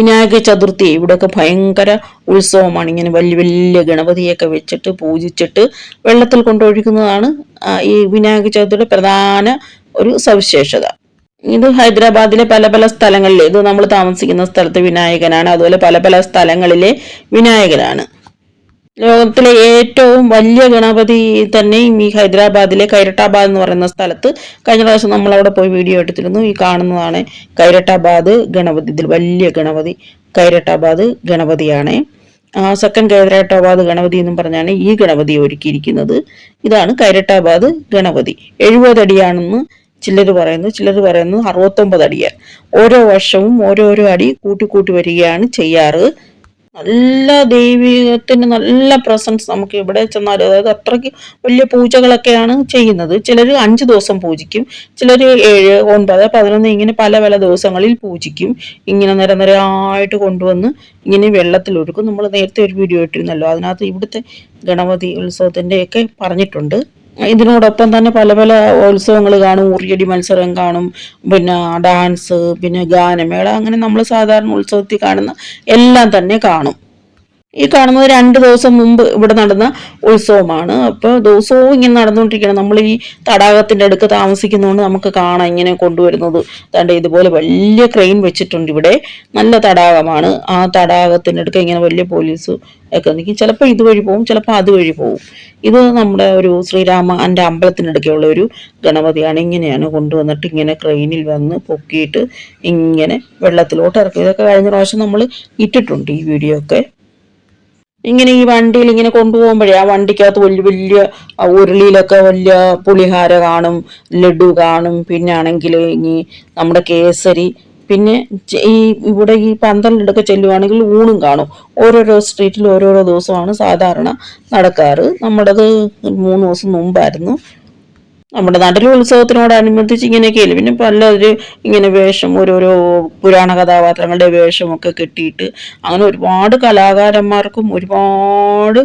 വിനായക ചതുർത്ഥി. ഇവിടെയൊക്കെ ഭയങ്കര ഉത്സവമാണ്. ഇങ്ങനെ വലിയ വലിയ ഗണപതിയൊക്കെ വെച്ചിട്ട് പൂജിച്ചിട്ട് വെള്ളത്തിൽ കൊണ്ടൊഴിക്കുന്നതാണ് ഈ വിനായക ചതുർത്ഥിയുടെ പ്രധാന ഒരു സവിശേഷത. ഇത് ഹൈദരാബാദിലെ പല പല സ്ഥലങ്ങളിലെ ഇത് നമ്മൾ താമസിക്കുന്ന സ്ഥലത്ത് വിനായകനാണ്. അതുപോലെ പല പല സ്ഥലങ്ങളിലെ വിനായകനാണ്. ലോകത്തിലെ ഏറ്റവും വലിയ ഗണപതി തന്നെയും ഈ ഹൈദരാബാദിലെ കൈരട്ടാബാദ് എന്ന് പറയുന്ന സ്ഥലത്ത് കഴിഞ്ഞ പ്രാവശ്യം നമ്മൾ അവിടെ പോയി വീഡിയോ എടുത്തിരുന്നു. ഈ കാണുന്നതാണ് കൈരട്ടാബാദ് ഗണപതി. ഇതിൽ വലിയ ഗണപതി. കൈരട്ടാബാദ് ഗണപതിയാണ്. സെക്കൻഡ് കൈരട്ടാബാദ് ഗണപതി എന്നും പറഞ്ഞാണ് ഈ ഗണപതി ഒരുക്കിയിരിക്കുന്നത്. ഇതാണ് കൈരട്ടാബാദ് ഗണപതി. എഴുപത് അടിയാണെന്ന് ചിലർ പറയുന്നു. ചിലർ പറയുന്നു അറുപത്തൊമ്പത് അടിയാണ്. ഓരോ വർഷവും ഓരോരോ അടി കൂട്ടി കൂട്ടി വരികയാണ് ചെയ്യാറ്. നല്ല ദൈവികത്തിന് നല്ല പ്രസൻസ് നമുക്ക് ഇവിടെ ചെന്നാൽ അതായത് അത്രയ്ക്ക് വലിയ പൂജകളൊക്കെയാണ് ചെയ്യുന്നത്. ചിലർ അഞ്ച് ദിവസം പൂജിക്കും ചിലർ ഏഴ് ഒൻപത് പതിനൊന്ന് ഇങ്ങനെ പല പല ദിവസങ്ങളിൽ പൂജിക്കും. ഇങ്ങനെ നിര നിരയായിട്ട് കൊണ്ടുവന്ന് ഇങ്ങനെ വെള്ളത്തിൽ ഒഴുക്കും നമ്മൾ നേരത്തെ ഒരു വീഡിയോ ഇട്ടിരുന്നല്ലോ. അതിനകത്ത് ഇവിടുത്തെ ഗണപതി ഉത്സവത്തിന്റെയൊക്കെ പറഞ്ഞിട്ടുണ്ട്. ഇതിനോടൊപ്പം തന്നെ പല പല ഉത്സവങ്ങൾ കാണും. ഉറിയടി മത്സരം കാണും. പിന്നെ ഡാൻസ് പിന്നെ ഗാനമേള അങ്ങനെ നമ്മൾ സാധാരണ ഉത്സവത്തിൽ കാണുന്ന എല്ലാം തന്നെ കാണും. ഈ കാണുന്നത് രണ്ട് ദിവസം മുമ്പ് ഇവിടെ നടന്ന ഉത്സവമാണ്. അപ്പോൾ ദിവസവും ഇങ്ങനെ നടന്നുകൊണ്ടിരിക്കണം നമ്മൾ ഈ തടാകത്തിന്റെ അടുക്ക് താമസിക്കുന്നതുകൊണ്ട് നമുക്ക് കാണാം ഇങ്ങനെ കൊണ്ടുവരുന്നത്. തണ്ട് ഇതുപോലെ വലിയ ക്രെയിൻ വെച്ചിട്ടുണ്ട് ഇവിടെ. നല്ല തടാകമാണ്. ആ തടാകത്തിന്റെ അടുക്ക് ഇങ്ങനെ വലിയ പോലീസ് ഒക്കെ നിൽക്കും. ചിലപ്പോൾ ഇതുവഴി പോകും ചിലപ്പോൾ അതുവഴി പോകും ഇത് നമ്മുടെ ഒരു ശ്രീരാമ എന്റെ അമ്പലത്തിനടുക്കുള്ള ഒരു ഗണപതിയാണ് ഇങ്ങനെയാണ് കൊണ്ടുവന്നിട്ട് ഇങ്ങനെ ക്രെയിനിൽ വന്ന് പൊക്കിയിട്ട് ഇങ്ങനെ വെള്ളത്തിലോട്ട് ഇറക്കും. ഇതൊക്കെ കഴിഞ്ഞ പ്രാവശ്യം നമ്മൾ ഇട്ടിട്ടുണ്ട് ഈ വീഡിയോ ഒക്കെ. ഇങ്ങനെ ഈ വണ്ടിയിൽ ഇങ്ങനെ കൊണ്ടുപോകുമ്പോഴേ ആ വണ്ടിക്കകത്ത് വലിയ വലിയ ഉരുളിയിലൊക്കെ വലിയ പുളിഹാര കാണും ലഡു കാണും. പിന്നെ ആണെങ്കിൽ ഇനി നമ്മുടെ കേസരി പിന്നെ ഈ ഇവിടെ ഈ പന്തലിലൊക്കെ ചെല്ലുവാണെങ്കിൽ ഊണും കാണും. ഓരോരോ സ്ട്രീറ്റിൽ ഓരോരോ ദിവസമാണ് സാധാരണ നടക്കാറ്. നമ്മുടേത് മൂന്ന് ദിവസം മുമ്പായിരുന്നു. നമ്മുടെ നാട്ടിലെ ഉത്സവത്തിനോടനുബന്ധിച്ച് ഇങ്ങനെയൊക്കെയല്ലേ. പിന്നെ പല ഇങ്ങനെ വേഷം ഓരോരോ പുരാണ കഥാപാത്രങ്ങളുടെ വേഷമൊക്കെ കെട്ടിയിട്ട് അങ്ങനെ ഒരുപാട് കലാകാരന്മാർക്കും ഒരുപാട്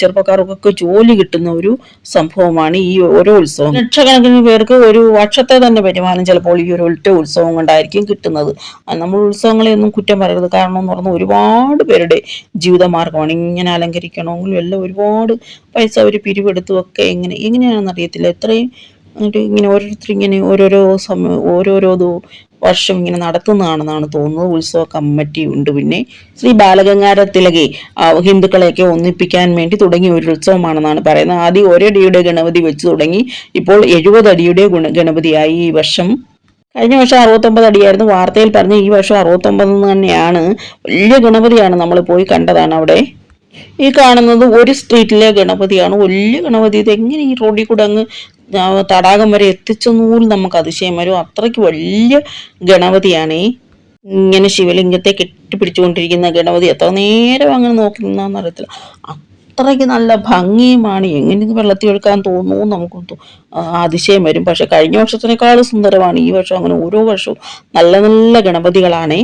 ചെറുപ്പക്കാർക്കൊക്കെ ജോലി കിട്ടുന്ന ഒരു സംഭവമാണ് ഈ ഓരോ ഉത്സവം. ലക്ഷക്കണക്കിന് പേർക്ക് ഒരു വർഷത്തെ തന്നെ വരുമാനം ചിലപ്പോൾ ഈ ഒരു ഒറ്റ ഉത്സവം കൊണ്ടായിരിക്കും കിട്ടുന്നത്. നമ്മൾ ഉത്സവങ്ങളെ ഒന്നും കുറ്റം പറയരുത്. കാരണം എന്ന് പറഞ്ഞാൽ ഒരുപാട് പേരുടെ ജീവിതമാർഗമാണ്. ഇങ്ങനെ അലങ്കരിക്കണമെങ്കിലും എല്ലാം ഒരുപാട് പൈസ അവർ പിരിവെടുത്തും ഒക്കെ എങ്ങനെ എങ്ങനെയാണെന്ന് അറിയത്തില്ല ഇത്രയും എന്നിട്ട് ഇങ്ങനെ ഓരോരുത്തർ ഇങ്ങനെ ഓരോരോ സമയം ഓരോരോ വർഷം ഇങ്ങനെ നടത്തുന്നതാണെന്നാണ് തോന്നുന്നത്. ഉത്സവ കമ്മിറ്റി ഉണ്ട് പിന്നെ. ശ്രീ ബാലഗംഗാര തിലകെ ഹിന്ദുക്കളെയൊക്കെ ഒന്നിപ്പിക്കാൻ വേണ്ടി തുടങ്ങിയ ഒരു ഉത്സവമാണെന്നാണ് പറയുന്നത്. ആദ്യം ഒരടിയുടെ ഗണപതി വെച്ച് തുടങ്ങി. ഇപ്പോൾ എഴുപത് അടിയുടെ ഗുണ ഗണപതിയായി ഈ വർഷം. കഴിഞ്ഞ വർഷം അറുപത്തൊമ്പത് അടിയായിരുന്നു. വാർത്തയിൽ പറഞ്ഞ് ഈ വർഷം അറുപത്തൊമ്പത് തന്നെയാണ്. വലിയ ഗണപതിയാണ് നമ്മൾ പോയി കണ്ടതാണ് അവിടെ. ഈ കാണുന്നത് ഒരു സ്ട്രീറ്റിലെ ഗണപതിയാണ്. വലിയ ഗണപതി. ഇത് എങ്ങനെ ഈ റോഡിൽ കൂടെ അങ്ങ് തടാകം വരെ എത്തിച്ചെന്നുപോലും നമുക്ക് അതിശയം വരും. അത്രയ്ക്ക് വലിയ ഗണപതിയാണ്. ഇങ്ങനെ ശിവലിംഗത്തെ കെട്ടിപ്പിടിച്ചുകൊണ്ടിരിക്കുന്ന ഗണപതി എത്ര നേരം അങ്ങനെ നോക്കി നിന്നാന്ന് അറിയത്തില്ല. അത്രയ്ക്ക് നല്ല ഭംഗിയുമാണ്. എങ്ങനെ വെള്ളത്തിൽ എടുക്കാൻ തോന്നുന്നു നമുക്ക് അതിശയം വരും. പക്ഷെ കഴിഞ്ഞ വർഷത്തിനേക്കാൾ സുന്ദരമാണ്. ഈ വർഷം അങ്ങനെ ഓരോ വർഷവും നല്ല നല്ല ഗണപതികളാണേ.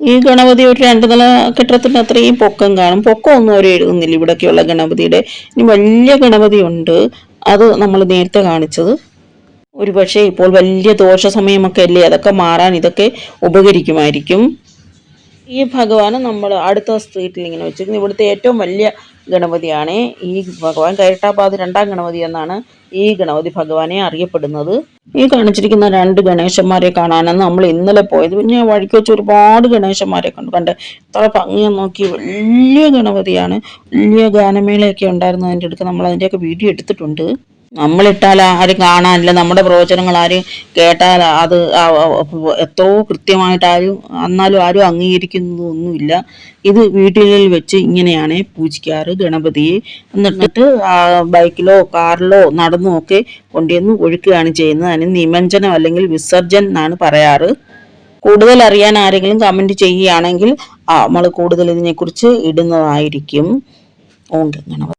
ഈ ഗണപതി ഒരു രണ്ട് നില കെട്ടിടത്തിന് അത്രയും പൊക്കം കാണും. പൊക്കം ഒന്നും അവർ എഴുതുന്നില്ല ഇവിടെയൊക്കെയുള്ള ഗണപതിയുടെ. ഇനി വലിയ ഗണപതി ഉണ്ട് അത് നമ്മൾ നേരത്തെ കാണിച്ചത്. ഒരു പക്ഷേ ഇപ്പോൾ വലിയ ദോഷ സമയമൊക്കെ അല്ലേ അതൊക്കെ മാറാൻ ഇതൊക്കെ ഉപകരിക്കുമായിരിക്കും. ഈ ഭഗവാന് നമ്മൾ അടുത്ത സ്ട്രീറ്റിൽ ഇങ്ങനെ വെച്ചിരുന്നു ഇവിടുത്തെ ഏറ്റവും വലിയ ഗണപതിയാണ്. ഈ ഭഗവാൻ കൈരട്ടാപാത് രണ്ടാം ഗണപതി എന്നാണ് ഈ ഗണപതി ഭഗവാനെ അറിയപ്പെടുന്നത്. ഈ കാണിച്ചിരിക്കുന്ന രണ്ട് ഗണേശന്മാരെ കാണാനാണ് നമ്മൾ ഇന്നലെ പോയത്. പിന്നെ വഴിക്ക് വെച്ച് ഒരുപാട് ഗണേശന്മാരെ കണ്ടു. കണ്ട് ഇത്ര ഭംഗിയെ നോക്കി. വലിയ ഗണപതിയാണ്. വലിയ ഗാനമേളയൊക്കെ ഉണ്ടായിരുന്നു. അതിന്റെ അടുത്ത് നമ്മൾ അതിന്റെയൊക്കെ വീഡിയോ എടുത്തിട്ടുണ്ട്. നമ്മളിട്ടാൽ ആരും കാണാനില്ല. നമ്മുടെ പ്രവചനങ്ങൾ ആരും കേട്ടാൽ അത് എത്രയോ കൃത്യമായിട്ട് ആരും എന്നാലും ആരും അംഗീകരിക്കുന്നതൊന്നുമില്ല. ഇത് വീട്ടിൽ വെച്ച് ഇങ്ങനെയാണ് പൂജിക്കാറ് ഗണപതിയെ. എന്നിട്ട് ബൈക്കിലോ കാറിലോ നടന്നോ ഒക്കെ കൊണ്ടുവന്ന് ഒഴുക്കുകയാണ് ചെയ്യുന്നത്. അതിന് നിമഞ്ജനം അല്ലെങ്കിൽ വിസർജൻ എന്നാണ് പറയാറ്. കൂടുതൽ അറിയാൻ ആരെങ്കിലും കമന്റ് ചെയ്യുകയാണെങ്കിൽ നമ്മൾ കൂടുതൽ ഇതിനെക്കുറിച്ച് ഇടുന്നതായിരിക്കും. ഓക്കെ ഗണപതി.